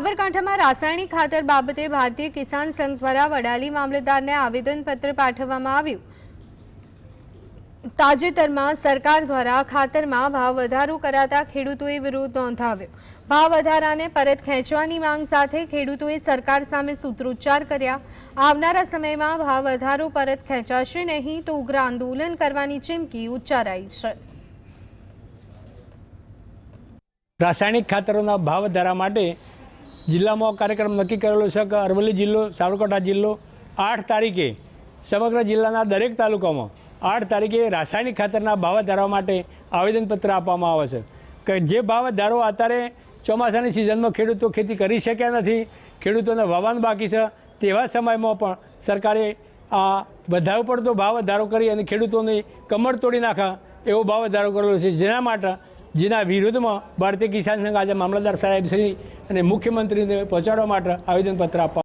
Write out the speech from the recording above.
સાબરકાંઠામાં રાસાયણિક ખાતર બાબતે ભારતીય કિસાન સંઘ દ્વારા વડાલી મામલતદારને આવેદનપત્ર પાઠવવામાં આવ્યું. તાજેતરમાં સરકાર દ્વારા ખાતરમાં ભાવ વધારો કરાતા ખેડૂતોએ વિરોધ નોંધાવ્યો. ભાવ વધારાને પરત ખેંચવાની માંગ સાથે ખેડૂતોએ સરકાર સામે સૂત્રોચ્ચાર કર્યા. આવનારા સમયમાં ભાવ વધારો પરત ખેંચાશે નહીં તો ઉગ્ર આંદોલન કરવાની ચીમકી ઉચ્ચારાઈ છે. રાસાયણિક ખાતરોના ભાવ વધારા માટે જિલ્લામાં કાર્યક્રમ નક્કી કરેલો છે કે અરવલ્લી જિલ્લો, સાબરકાંઠા જિલ્લો, આઠ તારીખે સમગ્ર જિલ્લાના દરેક તાલુકામાં આઠ તારીખે રાસાયણિક ખાતરના ભાવ વધારવા માટે આવેદનપત્ર આપવામાં આવે છે. કે જે ભાવ વધારો અત્યારે ચોમાસાની સિઝનમાં ખેડૂતો ખેતી કરી શક્યા નથી, ખેડૂતોને વાવાન બાકી છે, તેવા સમયમાં પણ સરકારે આ વધારો પડતો ભાવ વધારો કરી અને ખેડૂતોની કમર તોડી નાખા એવો ભાવ વધારો કરેલો છે. જેના માટે જેના વિરોધમાં ભારતીય કિસાન સંઘ આજે મામલતદાર સાહેબ શ્રી અને મુખ્યમંત્રીને પહોંચાડવા માટે આવેદનપત્ર આપવા